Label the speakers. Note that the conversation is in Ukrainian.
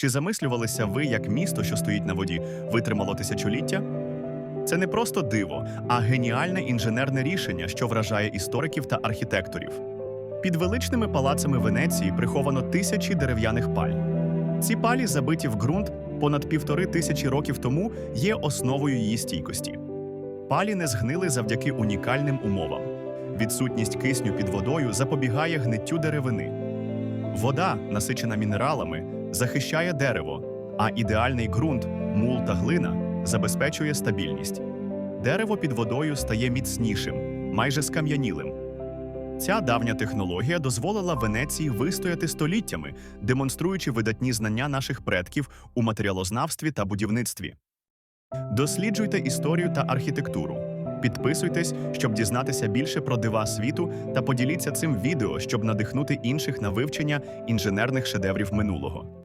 Speaker 1: Чи замислювалися ви, як місто, що стоїть на воді, витримало тисячоліття? Це не просто диво, а геніальне інженерне рішення, що вражає істориків та архітекторів. Під величними палацами Венеції приховано тисячі дерев'яних паль. Ці палі, забиті в ґрунт понад півтори тисячі років тому, є основою її стійкості. Палі не згнили завдяки унікальним умовам. Відсутність кисню під водою запобігає гниттю деревини. Вода, насичена мінералами, захищає дерево, а ідеальний ґрунт, мул та глина забезпечує стабільність. Дерево під водою стає міцнішим, майже скам'янілим. Ця давня технологія дозволила Венеції вистояти століттями, демонструючи видатні знання наших предків у матеріалознавстві та будівництві. Досліджуйте історію та архітектуру. Підписуйтесь, щоб дізнатися більше про дива світу, та поділіться цим відео, щоб надихнути інших на вивчення інженерних шедеврів минулого.